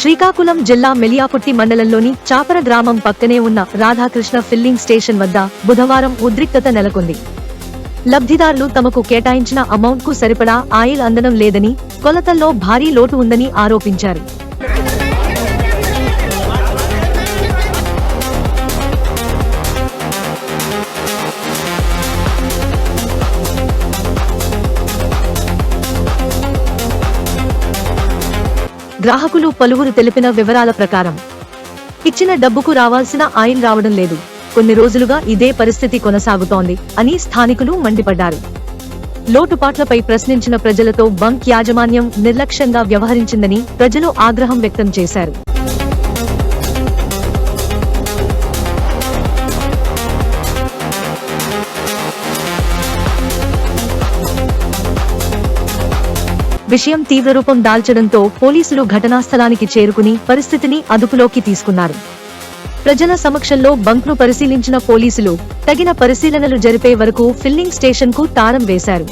శ్రీకాకుళం జిల్లా మెలియాపుట్టి మండలంలోని చాపర గ్రామం పక్కనే ఉన్న రాధాకృష్ణ ఫిల్లింగ్ స్టేషన్ వద్ద బుధవారం ఉద్రిక్తత నెలకొంది. లబ్ధిదారులు తమకు కేటాయించిన అమౌంట్కు సరిపడా ఆయిల్ అందడం లేదని కొలతల్లో భారీ లోటు ఉందని ఆరోపించారు. గ్రాహకులు పలువురు తెలిపిన వివరాల ప్రకారం. ఇచ్చిన డబ్బుకు రావాల్సిన ఆయిల్ రావడం లేదు. కొన్ని రోజులుగా ఇదే పరిస్థితి కొనసాగుతోంది అని స్థానికులు మండిపడ్డారు. లోటుపాట్లపై ప్రశ్నించిన ప్రజలతో బంక్ యాజమాన్యం నిర్లక్ష్యంగా వ్యవహరించిందని ప్రజలు ఆగ్రహం వ్యక్తం చేశారు. విషయం తీవ్రరూపం దాల్చడంతో పోలీసులు ఘటనా స్థలానికి చేరుకుని పరిస్థితిని అదుపులోకి తీసుకున్నారు. ప్రజల సమక్షంలో బంక్ను పరిశీలించిన పోలీసులు తగిన పరిశీలనలు జరిపే వరకు ఫిల్లింగ్ స్టేషన్కు వేశారు.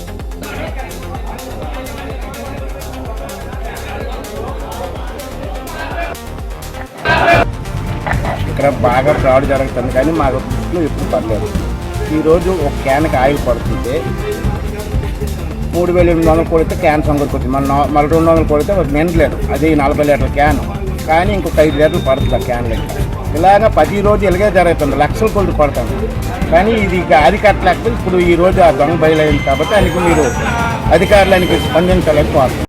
ఇక్కడ బాగా ఫ్రాడ్ జరుగుతుంది కానీ మాకు ఎప్పుడు పర్లేదు. ఈరోజు ఒక క్యాన్కి ఆయిల్ పడుతుంటే మూడు వేల ఎనిమిది వందలు కొడితే క్యాన్ సంగతి మన మళ్ళీ రెండు వందలు కొడితే నిండలేదు అది నలభై లీటర్ల క్యాన్. కానీ ఇంకొక ఐదు లీటర్లు పడుతుంది ఆ క్యాన్ లెక్క. ఇలాగ పది రోజు ఇలాగే జరుగుతుంది. లక్షల కొద్ది పడుతుంది. కానీ ఇది అది కట్టలేకపోతే ఇప్పుడు ఈ రోజు ఆ దొంగ బయలైంది కాబట్టి అందుకు మీరు అధికారులు ఆయనకి